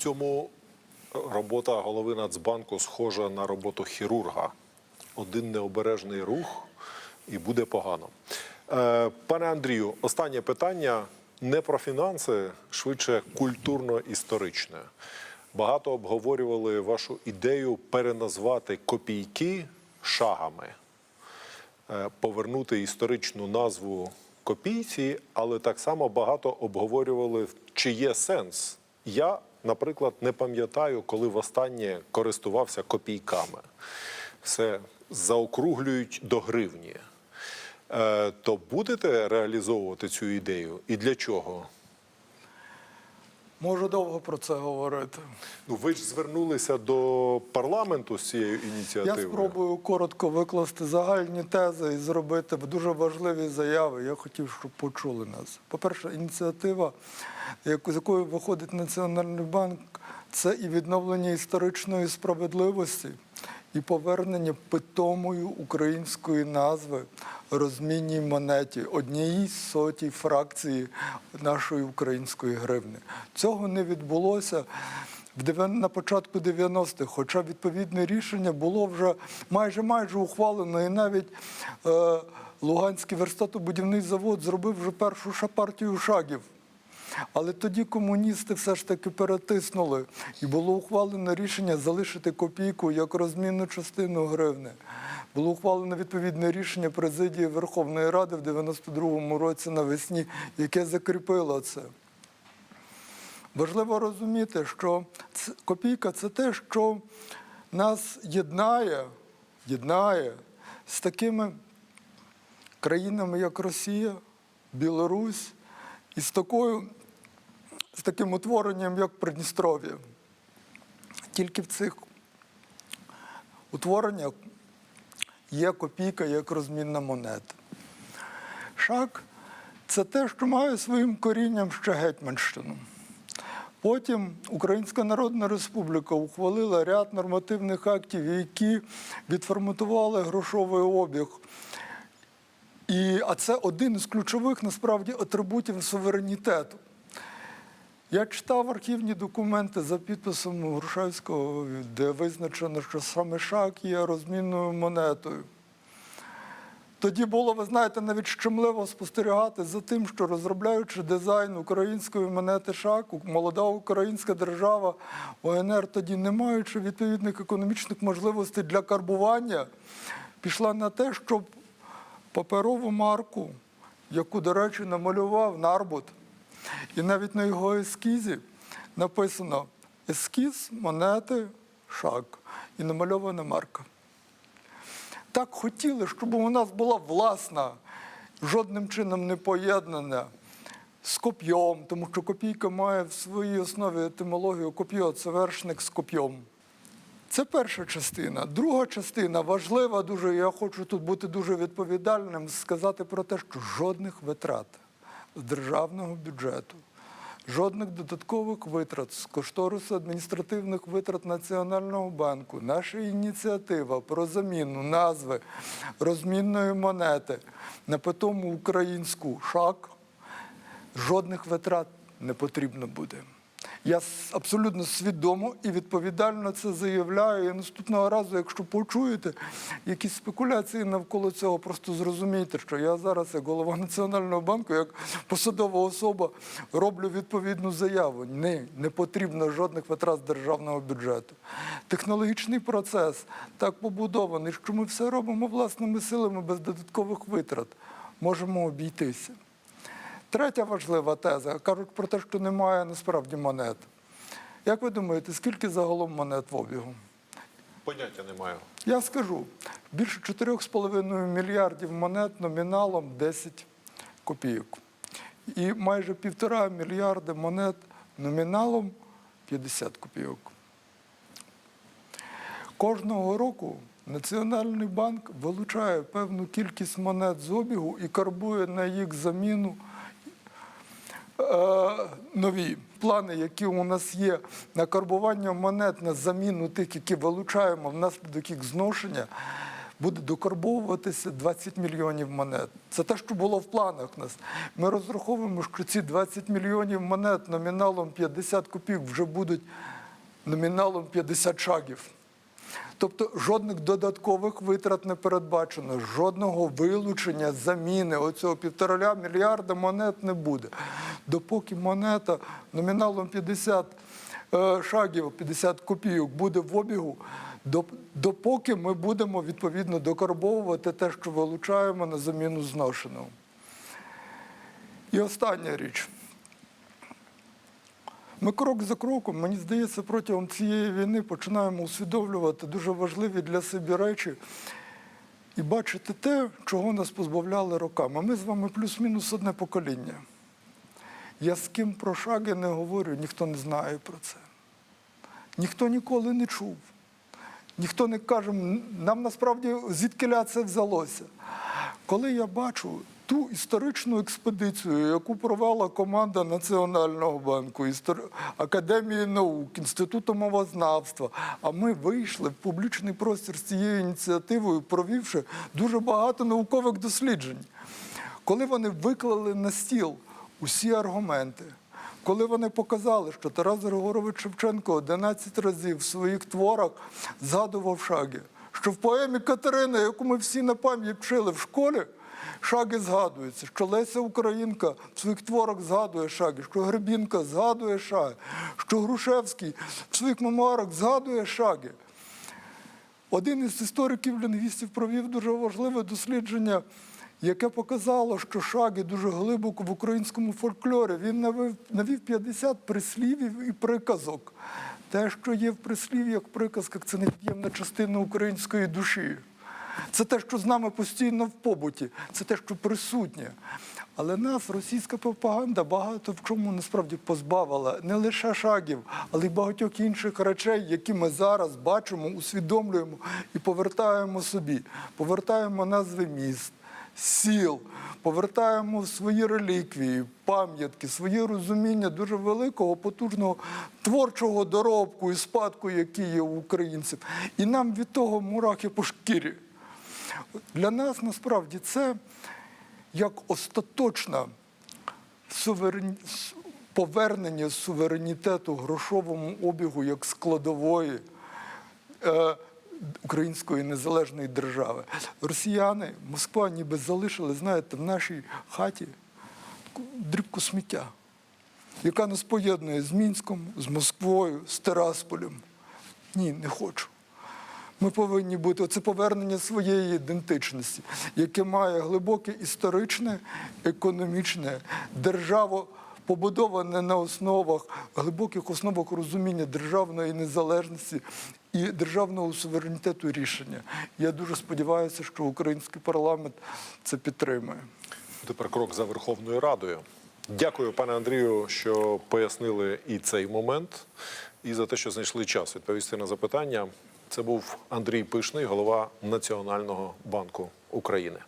цьому робота голови Нацбанку схожа на роботу хірурга. Один необережний рух і буде погано. Е, Пане Андрію, останнє питання не про фінанси, швидше культурно-історичне. Багато обговорювали вашу ідею переназвати копійки шагами, Е, повернути історичну назву копійці, але так само багато обговорювали, чи є сенс. Я, наприклад, не пам'ятаю, коли востаннє користувався копійками. Все заокруглюють до гривні. Е, То будете реалізовувати цю ідею? І для чого? Можу довго про це говорити. Ну, ви ж звернулися до парламенту з цією Я спробую коротко викласти загальні тези і зробити дуже важливі заяви. Я хотів, щоб почули нас. По-перше, ініціатива, з якою виходить Національний банк, це і відновлення історичної справедливості, і повернення питомої української назви розмінній монеті однієї сотій фракції нашої української гривни. Цього не відбулося на початку 90-х, хоча відповідне рішення було вже майже майже ухвалено, і навіть е, Луганський верстатобудівний завод зробив вже першу партію шагів. Але тоді комуністи все ж таки перетиснули, і було ухвалено рішення залишити копійку як розмінну частину гривни. Було ухвалено відповідне рішення президії Верховної Ради в 92-му році навесні, яке закріпило це. Важливо розуміти, що копійка це те, що нас єднає, єднає з такими країнами, як Росія, Білорусь, і з, такою, з таким утворенням, як Придністров'я. Тільки в цих утвореннях є копійка як розмінна монета. Шак це те, що має своїм корінням ще Гетьманщину. Потім Українська Народна Республіка ухвалила ряд нормативних актів, які відформатували грошовий обіг. І, а це один із ключових насправді атрибутів суверенітету. Я читав архівні документи за підписом Грушевського, де визначено, що саме шак є розмінною монетою. Тоді було, ви знаєте, навіть щемливо спостерігати за тим, що розробляючи дизайн української монети шак, молода українська держава ОНР, тоді не маючи відповідних економічних можливостей для карбування, пішла на те, щоб паперову марку, яку, до речі, намалював Нарбут, і навіть на його ескізі написано ескіз монети шак і намальована марка. Так хотіли, щоб у нас була власна, жодним чином не поєднана з коп'єм, тому що копійка має в своїй основі етимологію коп'є це вершник з коп'єм. Це перша частина. Друга частина важлива дуже. Я хочу тут бути дуже відповідальним, сказати про те, що жодних витрат з державного бюджету, жодних додаткових витрат з кошторису адміністративних витрат Національного банку. Наша ініціатива про заміну назви розмінної монети на питому українську шак жодних витрат не потрібно буде. Я абсолютно свідомо і відповідально це заявляю. І наступного разу, якщо почуєте якісь спекуляції навколо цього, просто зрозумійте, що я зараз, як голова Національного банку, як посадова особа, роблю відповідну заяву. Ні, не потрібно жодних витрат державного бюджету. Технологічний процес так побудований, що ми все робимо власними силами без додаткових витрат. Можемо обійтися. Третя важлива теза. Кажуть про те, що немає насправді монет. Як ви думаєте, скільки загалом монет в обігу? Поняття не маю. Я скажу, більше 4,5 мільярдів монет номіналом 10 копійок. І майже півтора мільярди монет номіналом 50 копійок. Кожного року Національний банк вилучає певну кількість монет з обігу і карбує на їх заміну нові плани, які у нас є на карбування монет на заміну тих, які вилучаємо внаслідок їх зношення, буде докарбовуватися 20 мільйонів монет. Це те, що було в планах нас. Ми розраховуємо, що ці 20 мільйонів монет номіналом 50 копійок вже будуть номіналом 50 шагів. Тобто жодних додаткових витрат не передбачено, жодного вилучення, заміни оцього півтора мільярда монет не буде. Допоки монета номіналом 50 е, шагів, 50 копійок буде в обігу, допоки ми будемо відповідно докарбовувати те, що вилучаємо на заміну зношеного. І остання річ. Ми крок за кроком, мені здається, протягом цієї війни починаємо усвідомлювати дуже важливі для себе речі і бачити те, чого нас позбавляли роками. Ми з вами плюс-мінус одне покоління. Я з ким про шаги не говорю, ніхто не знає про це. Ніхто ніколи не чув. Ніхто не каже, нам насправді звідкиля це взялося. Коли я бачу ту історичну експедицію, яку провела команда Національного банку, Академії наук, Інституту мовознавства, а ми вийшли в публічний простір з цією ініціативою, провівши дуже багато наукових досліджень. Коли вони виклали на стіл усі аргументи, коли вони показали, що Тарас Григорович Шевченко 11 разів в своїх творах згадував шаги, що в поемі Катерина, яку ми всі на пам'ять вчили в школі, шаги згадуються, що Леся Українка в своїх творах згадує шаги, що Гребінка згадує шаги, що Грушевський в своїх мемуарах згадує шаги. Один із істориків-лінгвістів провів дуже важливе дослідження, яке показало, що шаги дуже глибоко в українському фольклорі. Він навів, навів 50 прислівів і приказок. Те, що є в прислів'ях, приказках, це невід'ємна частина української душі. Це те, що з нами постійно в побуті, це те, що присутнє. Але нас російська пропаганда багато в чому насправді позбавила не лише шагів, але й багатьох інших речей, які ми зараз бачимо, усвідомлюємо і повертаємо собі. Повертаємо назви міст, сіл, повертаємо свої реліквії, пам'ятки, своє розуміння дуже великого, потужного творчого доробку і спадку, який є у українців. І нам від того мурахи по шкірі. Для нас насправді це як остаточна суверен... повернення суверенітету грошовому обігу як складової е, української незалежної держави. Росіяни, Москва ніби залишили, знаєте, в нашій хаті дрібку сміття, яка нас поєднує з Мінськом, з Москвою, з Терасполем. Ні, не хочу. Ми повинні бути це повернення своєї ідентичності, яке має глибоке історичне, економічне, державо побудоване на основах глибоких основах розуміння державної незалежності і державного суверенітету рішення. Я дуже сподіваюся, що український парламент це підтримує. Тепер крок за Верховною Радою. Дякую, пане Андрію, що пояснили і цей момент, і за те, що знайшли час відповісти на запитання. Це був Андрій Пишний, голова Національного банку України.